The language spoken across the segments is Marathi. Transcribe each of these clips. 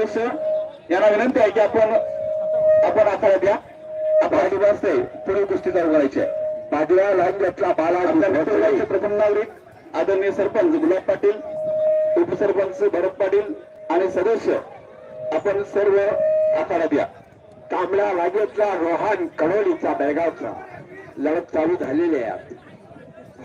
सदस्य यांना विनंती आहे की आपण आपण आखाड्यात द्या. आपण असते. पुढे कुस्ती चालू करायची आहे. बाजूला लाईन घेतला बाला प्रथम नागरिक आदरणीय सरपंच गुलाब पाटील उपसरपंच भरत पाटील आणि सदस्य. आपण सर्व आखाड्यात या कांबळा लागेतला रोहन कणोलीचा बेळगावचा. लढत चालू झालेली आहे.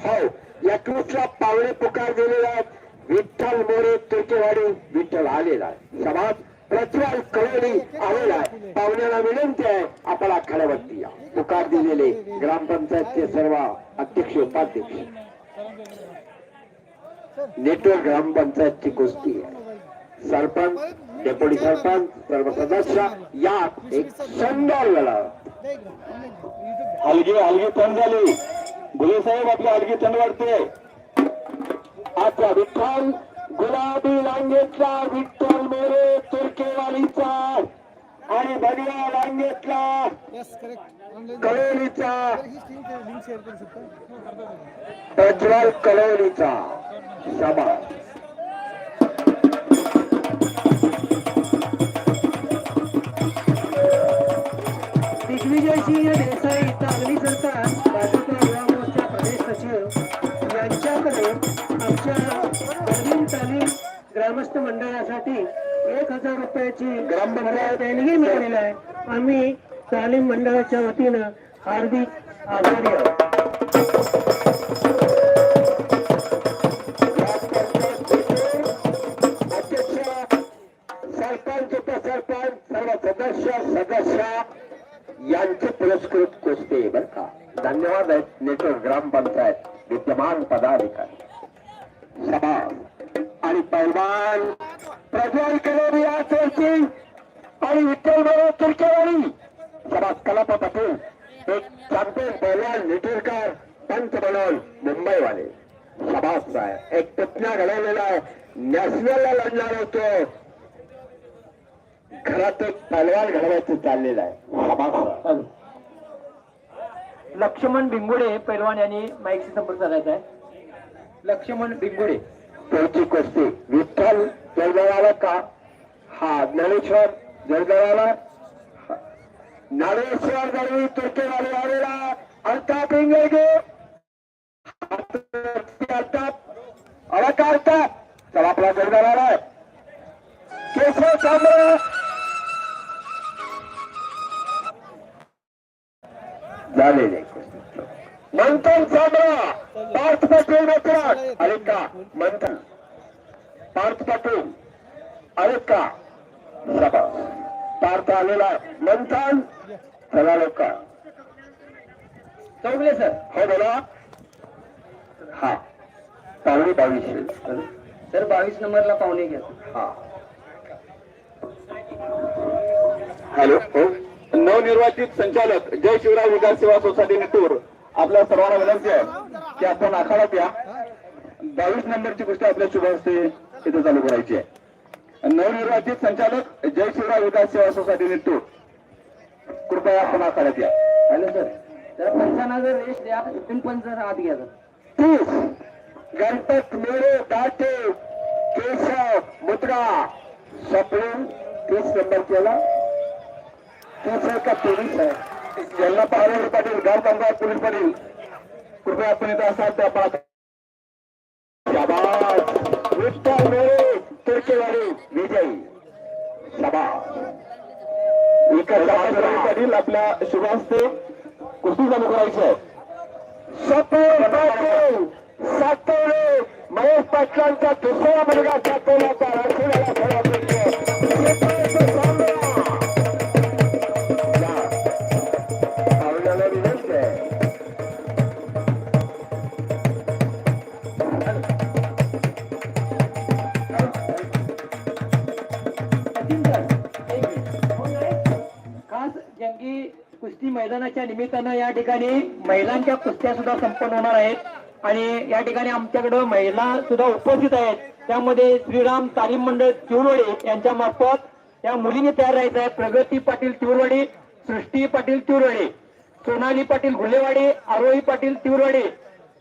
हो एकवीसला पावणे पुकार दिलेला आहेत. विठ्ठल मोरे तुर्केवाडी विठ्ठल आलेला आहे. समाज प्रज्वल कळवली आलेला आहे. पाहुण्याला विनंती आहे आपण आखाड्यावरती या. पुकार दिलेले ग्रामपंचायतचे सर्व अध्यक्ष उपाध्यक्ष. नेटवर्क ग्रामपंचायतची गोष्टी आहे. सरपंच डेप्युटी सरपंच सर्व सदस्य यात एक सुंदर वेळा हलगी हलगी तण झाली. गुले साहेब आपली हलगी तण वाढते. आता विठ्ठल गुलाबी रांगेतला विठ्ठल मोरे तुर्केवालीचा आणि बनिया रांगेतला करू शकता? प्रज्वल कळवलीचा सभा. दिग्विजय सिंह ग्रामस्थ मंडळासाठी एक हजार रुपयाची ग्रामपंचायत देणगी मिळालेली आहे. आम्ही तालीम मंडळाच्या वतीनं हार्दिक आभारी आहोत. तुर्केवाडी सभा कलापा पाटील एक चॅम्पियन पैलवान नेटवर्कर पंच बनवून मुंबईवाले. सभाच आहे एक पुतण्या घडवलेला आहे. नॅशनलला लढणार होतो घरात एक पैलवान घडवायचं चाललेलं आहे. सभाच लक्ष्मण भिंगुडे पैलवान यांनी माईकशी संपर्क साधायचा आहे. लक्ष्मण भिंगुडे कुस्ती. विठ्ठल जळगावाला का? हा ज्ञानेश्वर जळगावाला. ज्ञानेश्वर जळवी तुर्केवाले आलेला अल्ताप इंगळगे अल्ताप अडका अल्ताप चला आपला जळगावाला केशव चांबरे झालेले मंथन चांबरा पार्थ पाटील मेकराट अरे का मंथन. पार्थ पाटील अरे का पार्थ आलेला. मंथन. चला लोक. चौगले सर. हो बोला. हा. पावणे बावीसशे सर बावीस नंबरला पाहुणे घ्या. हा. हॅलो. हो. नवनिर्वाचित संचालक जय शिवराय विकास सेवा सोसायटी निटूर आपल्या सर्वांना विनंती आहे की आपण आखाड्यात या बावीस नंबरची गोष्ट आपल्या शुभ हस्ते इथे चालू करायची आहे. नवनिर्वाचित संचालक जय शिवराय विकास सेवा सोसायटी निटूर कृपया आपण आखाड्यात या. Hello sir. जरा पंचांना जर रेस्ट द्या तुम्ही पण जर आत घ्या. तीस. गणपत मेरे दाटे केशव मुद्रा. स्वप्न तीस नंबर केला. तीस आहे का तेवीस आहे? ज्यांना पाहिजे पाटील गाव कामगार पोलीस पाटील. कृपया आपण इथं असाल आपण शाबास. विठ्ठल मेरे तुर्केवाडी विजयी. विकास पाटील आपल्या शुभास्ते कुस्ती चालू करायची आहे सपन पाटील सातवणे महेश पाटलांचा दुसरा मुलगा सातवण्याचा राष्ट्रीयाला महिलांच्या कुस्त्या सुद्धा संपन्न होणार आहेत. आणि या ठिकाणी आमच्याकडे महिला सुद्धा उपस्थित आहेत. त्यामध्ये श्रीराम तालीम मंडळ तिवरवाडी यांच्या मार्फत या मुलींनी तयार राहायचं आहे. प्रगती पाटील तिवरवाडी सृष्टी पाटील तिवरवाडी सोनाली पाटील घुलेवाडी आरोही पाटील तिवरवाडी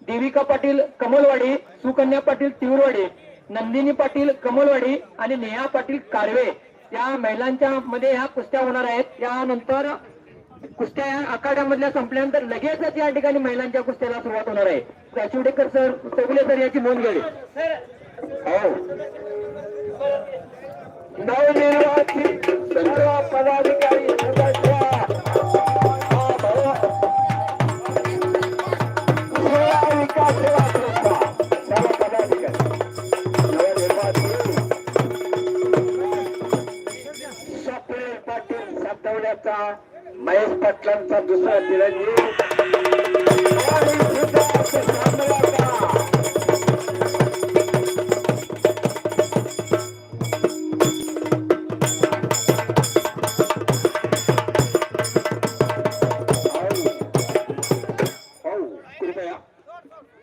देविका पाटील कमलवाडी सुकन्या पाटील तिवरवाडी नंदिनी पाटील कमलवाडी आणि नेहा पाटील कारवे या महिलांच्या मध्ये ह्या कुस्त्या होणार आहेत. त्यानंतर कुस्त्या या आखाड्यामधल्या संपल्यानंतर लगेचच या ठिकाणी महिलांच्या कुस्त्याला सुरुवात होणार आहे. शिवडेकर सर चौगुले सर याची नोंद घ्यावी हो. नवनिर्वाचित सर्व पदाधिकारी स्वप्नील पाटील महेश पाटलांचा दुसरा चिरंजीव. आणि सिद्धार्थ सांबळाचा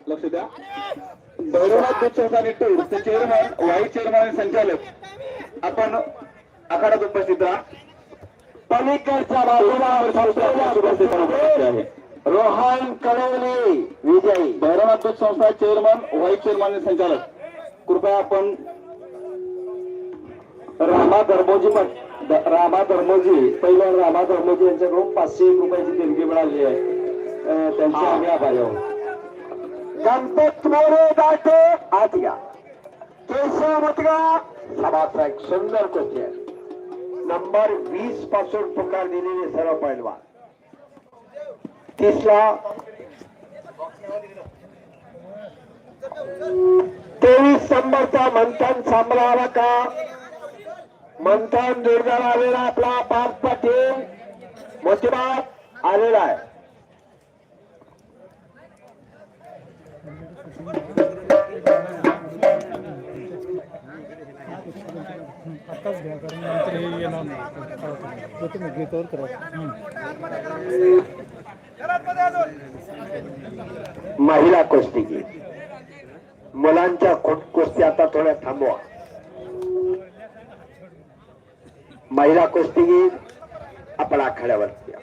लक्ष द्या हो. आणि संचालक. आपण आखाड्यात उपस्थित राहा पलीकडच्या बाजूला रोहन कळवणे विजयी. भैरवनाथ दूध संस्था चेअरमन व्हाईस चेअरमन संचालक. कृपया आपण रामा धर्मोजी रामा धर्मोजी पहिल्या रामा धर्मोजी यांच्याकडून पाचशे एक रुपयाची देणगी मिळाली आहे. त्यांचे आम्ही आभारी आहोत. गणपत मोरे दाटे आत या. केशव मुतगा सभाचा एक सुंदर कुस्ती आहे. नंबर वीसपासून पुकार दिलेले सर्व पैलवान. तीसला तेवीस नंबरचा मंथन सांभाळावा का? मंथन जोरदार आलेला आपला पाच पाटील. मोतीबाग आलेला आहे. आताच घ्या कारण नंतर हे येणार नाही. तुम्ही घेतोवर करा. महिला कुस्ती मुलांच्या कुस्ती आता थोड्या थांबवा. महिला कुस्ती आपण आखाड्यावरती या.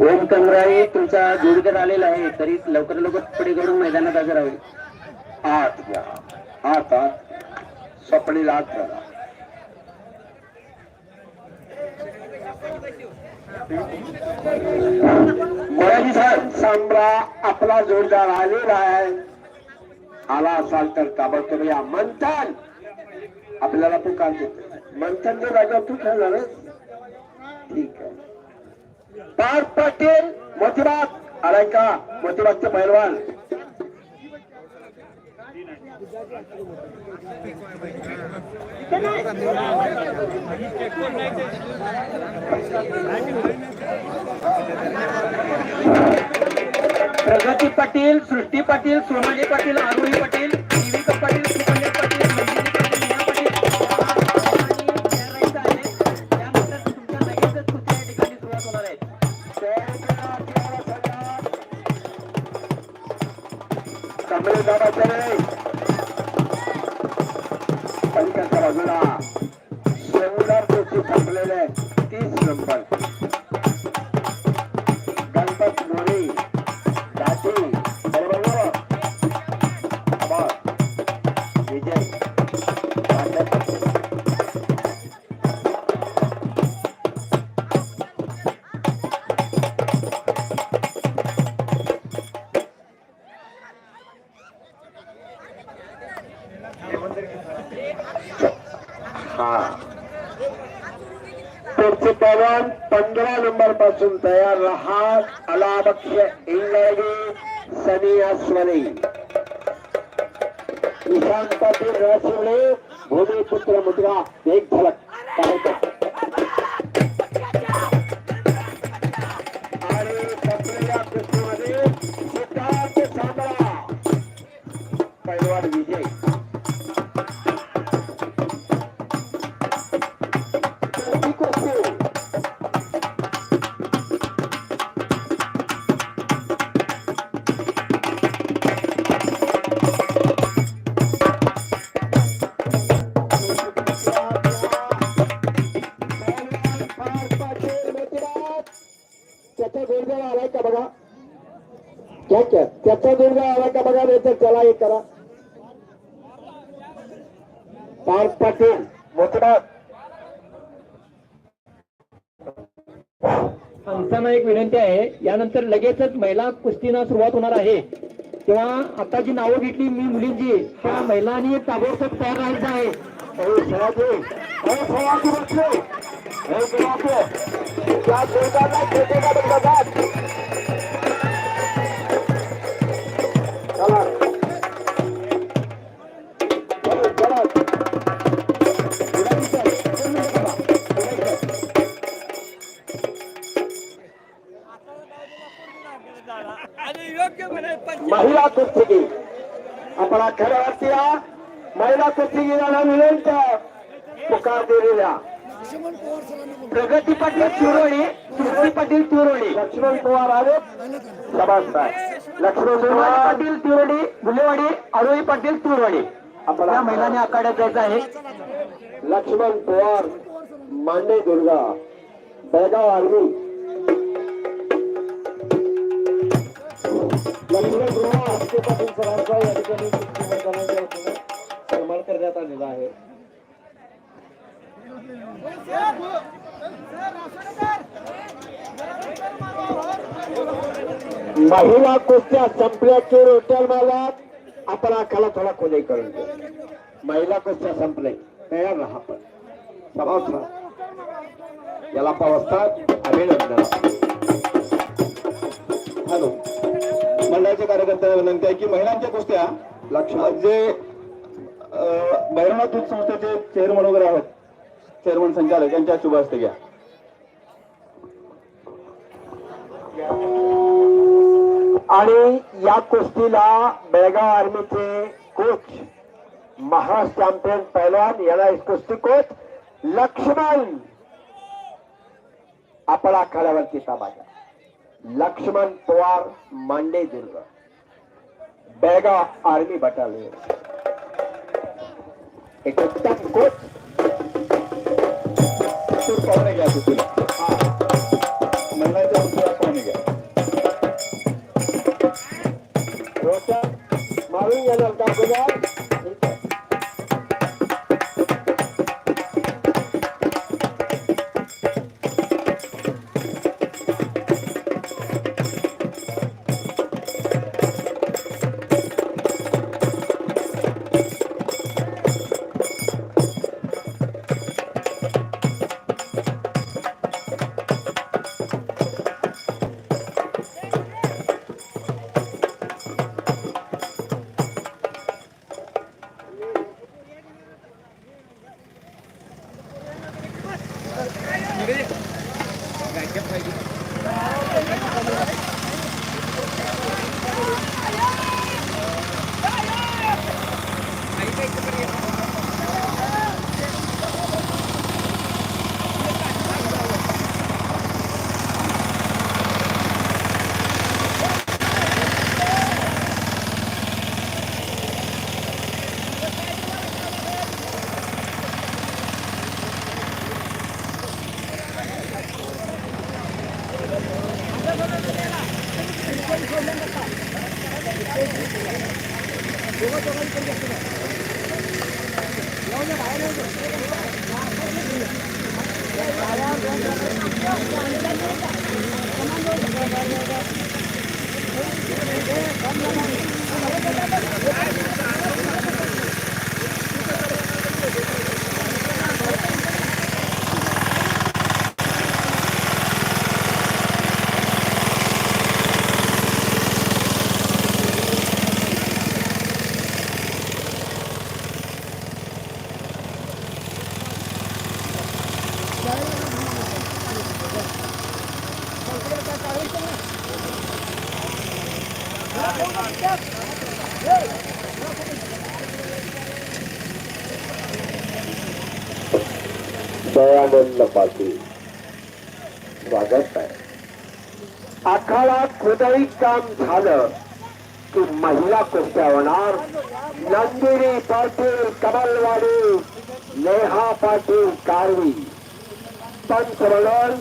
ओम कंगराळे तुमचा जोडीदार आलेला आहे. तरी लवकर लवकर पुढे करून मैदानात हजर हवे आत आता स्वप्नीला आत साहेब सांबरा आपला जोरदार आलेला आहे. आला असाल तर ताबडतोब या मंथन. आपल्याला पुकार देतो मंथनच्या राजा तू खेळणार ठीक आहे. पार्थ पाटील मोतीबाग आलाय का? मोतीबागचे पैलवान. प्रगती पाटील सृष्टी पाटील सोनाली पाटील आरोही पाटील देविका पाटील सुकन्या पाटील नंदिनी पाटील पाटील. त्यानंतर तुमच्या लगेचच या ठिकाणी सुरुवात होणार कमळे नंबरपासून तयार रहा अलाबक्ष इंग्रजी सनी अस्वनी ईशान पाटील रसिवले भूमिपुत्र मुद्रा एक झलक हे करा पार्थ पाटील आमच्याना एक विनंती आहे यानंतर लगेचच महिला कुस्तीला सुरुवात होणार आहे. तेव्हा आता जी नावं घेतली मी मुलींची त्या महिलांनी ताबडतोब तयार राहायचं आहे. हे त्या लक्ष्मण पवार आले. सभासद लक्ष्मण सुरवाडी पवार पाटील तिरोडी गुलेवाडी आरोळी पाटील तुरवाडी. आपला या महिलांनी आखाड्यात जायचं आहे. लक्ष्मण पवार मांडे दुर्गा बेळगाव आर्मी. लक्ष्मण पवार हत्ते पाटील सरांचा या ठिकाणी सन्मान करण्यात आलेला आहे. महिला कुस्त्या संपल्याचे रोटेल मालक आपण आखाला थोडा कोणी करून देऊ. महिला कुस्त्या संपले. तयार राहा पण सभासद याला पावसतात अभिनंदन. हॅलो. मंडळाच्या कार्यकर्त्यांना विनंती आहे की महिलांच्या कुस्त्या लक्षात जे भैरवनाथ दूध संस्थेचे चेअरमन वगैरे आहेत चेअरमन संचालक यांच्या शुभ हस्ते घ्या. आणि या कुस्तीला Belgaum army coach Maharashtra champion पहलवान याला कुस्ती कोच लक्ष्मण. आपण आखाड्यावरती ताबाजा लक्ष्मण पवार मांडे दुर्ग. बेळगाव आर्मी बटालियन एक उत्तम कोच पाहुणे घ्या मारून येणार का आखाडा काम झालं की महिला कुस्त्या होणार नंदिनी पाटील कमलवाडी नेहा पाटील कारवी पंतप्रधान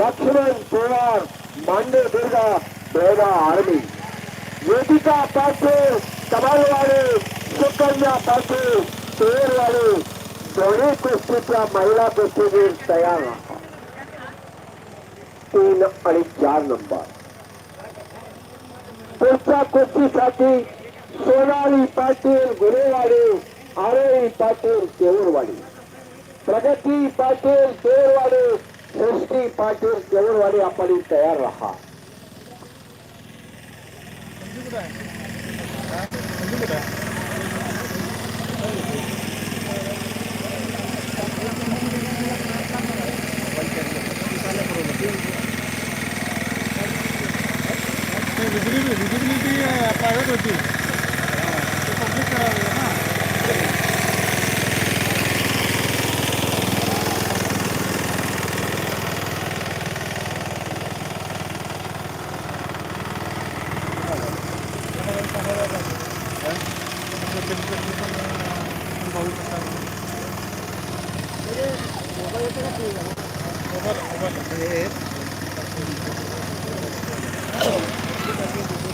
लक्ष्मण पवार मांडे दुर्गा बेगा आर्मी वेदिका पाटील कमलवाडी सुकन्या पाटील तेरवाडी दोन्ही कुस्तीच्या महिला कुस्तीगीर तयार तीन आणि चार नंबर. पुढच्या कुस्तीसाठी सोनाली पाटील गुन्हेवाडी आरोही पाटील केवरवाडी प्रगती पाटील केवरवाडी सृष्टी पाटील केवरवाडी आपण तयार राहा. विजिबिलिटी प्रायव्हेट होती ते पब्लिक करावी ना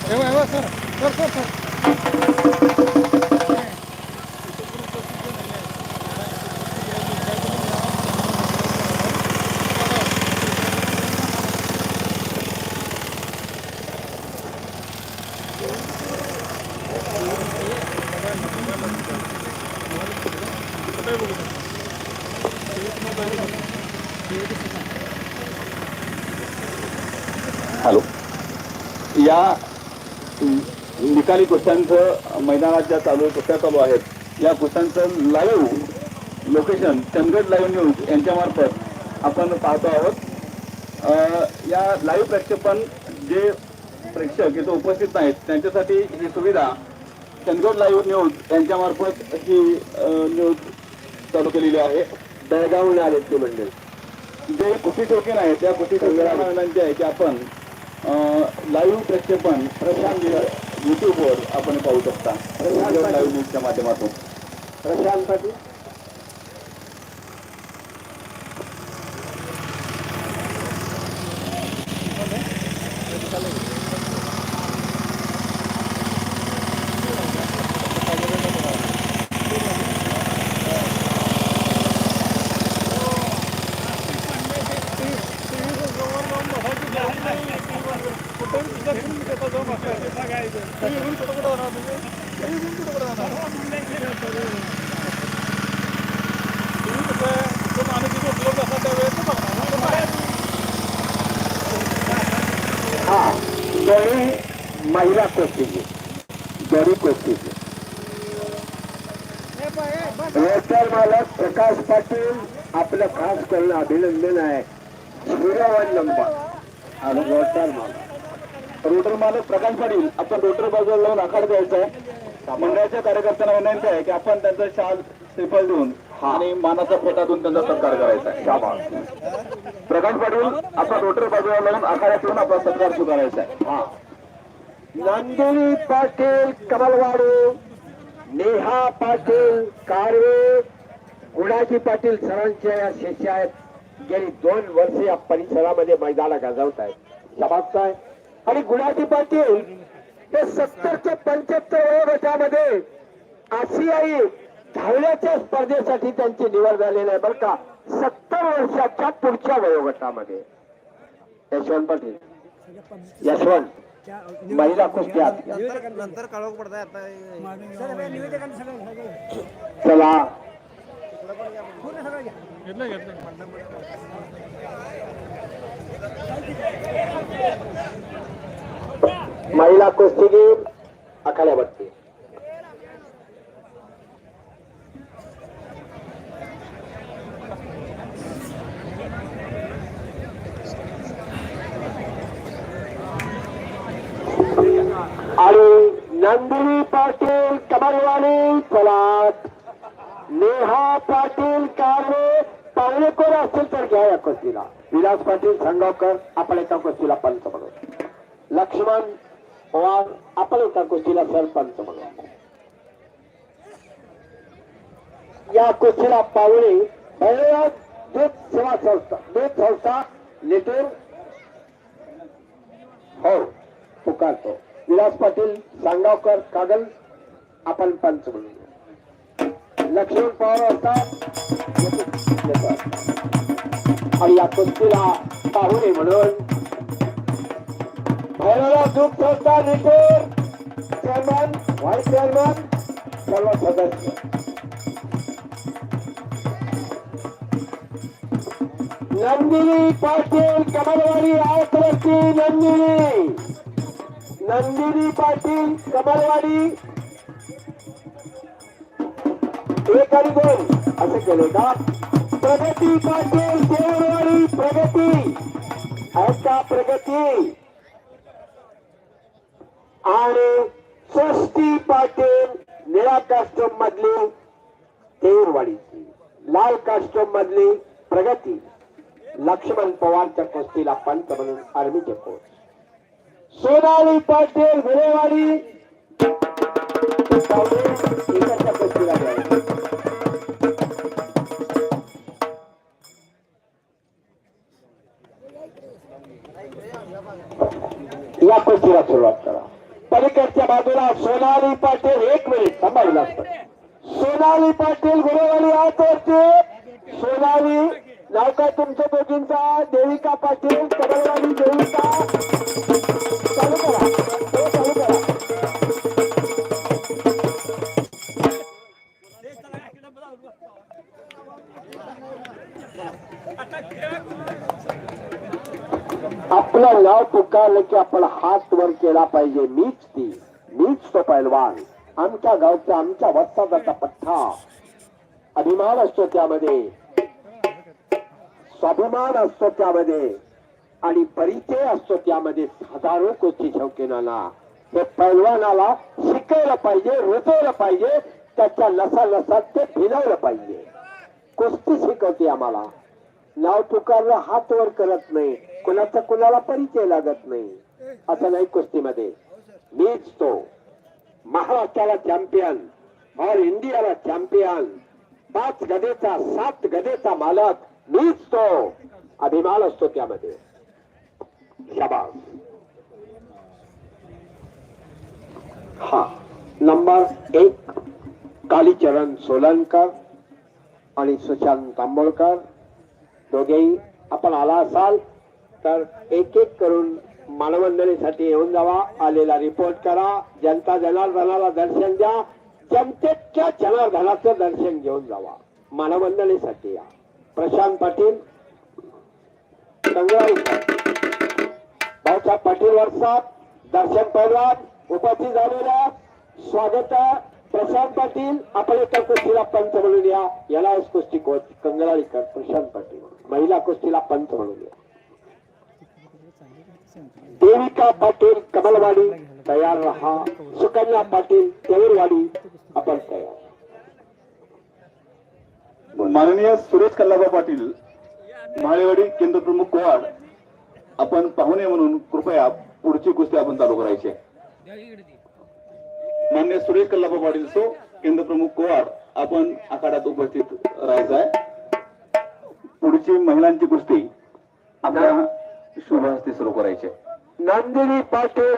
एवढं एवढं sir sir sir sir hello या निकाली कुस्त्यांचं मैदानात ज्या चालू कुस्त्या चालू आहेत या कुस्त्यांचं live location Chandgad live news यांच्यामार्फत आपण पाहतो आहोत. या लाईव्ह प्रक्षेपण जे प्रेक्षक इथं उपस्थित नाहीत त्यांच्यासाठी ही सुविधा चंदगड लाईव्ह न्यूज यांच्यामार्फत ही न्यूज चालू केलेली आहे. बेळगावहून आलेत ते मंडळी. जे कुस्ती शौकीन आहेत त्या कुस्ती शौकीनांना विनंती आहे की आपण लाईव्ह प्रक्षेपण प्रशांत युट्यूबवर आपण पाहू शकता. लाईव्ह न्यूजच्या माध्यमातून. प्रशांत पाटील हा महिला कोशिश दोन्ही कोशिश रोटर मालक प्रकाश पाटील आपलं खास करणं अभिनंदन आहे. सूर्यवान नंबर आणि रोटर मालक. रोटर मालक प्रकाश पाटील आपण रोटर बाजूला लावून आखाड द्यायचा आहे. मंडळाच्या कार्यकर्त्यांना विनंती आहे की आपण त्यांचा शाल श्रीफळ देऊन आणि मानाचा फेटा देऊन त्यांचा सत्कार करायचा आहे. प्रकाश पाटील आपण रोटर बाजूला लावून आखाड्यात ठेवून आपला सत्कार स्वीकारायचा आहे. हा. नंदिनी पाटील कमलवाडू नेहा पाटील कारवे गुणाजी पाटील सरांच्या या शिष्या आहेत. गेली दोन वर्षे या परिसरामध्ये मैदाना गाजवत आहेत आहे. आणि गुणाजी पाटील हे सत्तर ते पंच्याहत्तर वयोगटामध्ये आशियाई धावण्याच्या स्पर्धेसाठी त्यांची निवड झालेली आहे बरं का. सत्तर वर्षाच्या पुढच्या वयोगटामध्ये. यशवंत पाटील. यशवंत. महिला कुस्ती आत घ्या. नंतर कळव पडताय आता. चला. महिला कुस्तीगीर आखाड्यावरती आणि नंदिनी पाटील कमलवाणी चलाट नेहा पाटील कारवे पाहुणे कोण असतील तर घ्या या कुस्तीला. विलास पाटील संगावकर आपण एका कुस्तीला पंच म्हणून. लक्ष्मण पवार आपण एका कुस्तीला सरपंच म्हणून. या कुस्तीला पाहुणे भैरव दूध सेवा संस्था दूध संस्था लिटूर हो पुकारतो. विलास पाटील सांगावकर कागल आपण पंच म्हणून. लक्ष्मण पवार असतात. आणि या कुस्तीला पाहुणे म्हणून भैरवला दूध संस्था निकोर चेअरमन व्हाईस चेअरमन सर्व सदस्य. नंदिनी पाटील कमलवाडी आयकरची नंदिनी. नंदिनी पाटील कमलवाडी एक आणि दोन असं केले. का प्रगती पाटील देवरवाडी प्रगती. आहेत का प्रगती? आणि स्वस्ती पाटील निळा कास्टम मधली तेरवाडीची लाल कास्टम मधली प्रगती. लक्ष्मण पवारच्या कुस्तीला पंत म्हणून आर्मीचे कोच सोनाली पाटील विरेवाडी. कुस्तीला बाजूला सोनाली पाटील एक मिनिट थांबावी लागतं. सोनाली पाटील गुरुवारी आत वरती सोनाली नाव काय तुमच्या दोघींचा? देविका पाटील कमलवाडी देविका. चालू करा. हो, चालू करा. आपलं नाव पुकारलं की आपण हात वर केला पाहिजे. मीच ती. मीच तो पैलवान. आमच्या गावचा आमच्या वस्तादाचा पठ्ठा. अभिमान असतो त्यामध्ये. स्वाभिमान असतो त्यामध्ये. आणि परिचय असतो त्यामध्ये हजारो कोची शौकीनाला. हे पैलवानाला शिकायला पाहिजे रुजवलं पाहिजे त्याच्या लसा लसात ते भिनवलं पाहिजे. कुस्ती शिकवते आम्हाला. नाव पुकारलं हात वर करत नाही. कुणाचा कुणाला परिचय लागत नाही. असं नाही कुस्तीमध्ये. मीच तो महाराष्ट्राला चॅम्पियन ऑल इंडियाला चॅम्पियन पाच गदेचा सात गदेचा मालक मीच तो अभिमान असतो त्यामध्ये शबास हा नंबर एक कालीचरण सोलनकर आणि सुशांत तांबोळकर दोघेही आपण आला असाल तर एक एक करून मानवंदनेसाठी येऊन जावा आलेला रिपोर्ट करा जनता जनार्दनाला दर्शन द्या जनतेच्या जनार्दनाचं दर्शन घेऊन जावा. मानवंदनेसाठी या. प्रशांत पाटील संग्राम भाऊसाहेब पाटील वर्षात दर्शन पैलवान उपस्थित झालेल्या स्वागत प्रशांत पाटील आपण एका कुस्तीला पंच म्हणून या. याला कुस्ती कोच कंगराळीकर प्रशांत पाटील. महिला कुस्तीला पंच म्हणून या. देविका पाटील कमलवाडी तयार रहा. सुकन्या पाटील तेवरवाडी आपण तयार. माननीय सुरेश कल्लाबा पाटील माळेवाडी केंद्र प्रमुख कोवाड आपण पाहुणे म्हणून कृपया पुढची कुस्ती आपण चालू करायची माननीय मान्य सुरेश कल्लाबा पाटील सो केंद्र प्रमुख कोवाड आपण आखाड्यात उपस्थित राहायचं आहे. पुढची महिलांची कुस्ती आपल्या शुभ हस्ते सुरू करायची आहे. नंदिनी पाटील